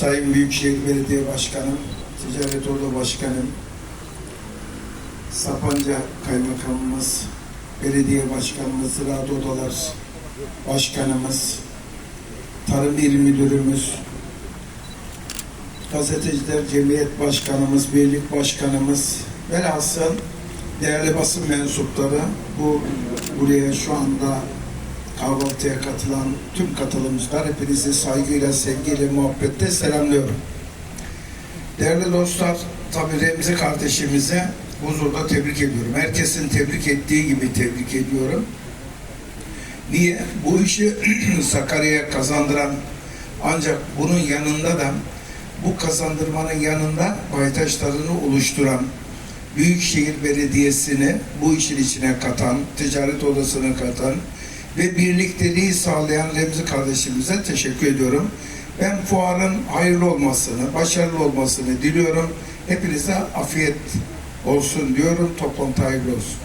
Sayın Büyükşehir Belediye Başkanım, Ticaret Odası Başkanım, Sapanca Kaymakamımız, Belediye Başkanımız, Ziraat Odalar Başkanımız, Tarım İl Müdürümüz, Gazeteciler Cemiyet Başkanımız, Birlik Başkanımız, velhasıl değerli basın mensupları, bu buraya şu anda kahvaltıya katılan tüm katılımcılar hepinizi saygıyla, sevgiyle, muhabbetle selamlıyorum. Değerli dostlar, tabii Remzi kardeşimizi huzurda tebrik ediyorum. Herkesin tebrik ettiği gibi tebrik ediyorum. Niye? Bu işi Sakarya'ya kazandıran ancak bunun yanında da bu kazandırmanın yanında baytaşlarını oluşturan Büyükşehir Belediyesi'ni bu işin içine katan, ticaret odasını katan ve birlikteliği sağlayan Remzi kardeşimize teşekkür ediyorum. Ben fuarın hayırlı olmasını, başarılı olmasını diliyorum. Hepinize afiyet olsun diyorum. Toplantı hayırlı olsun.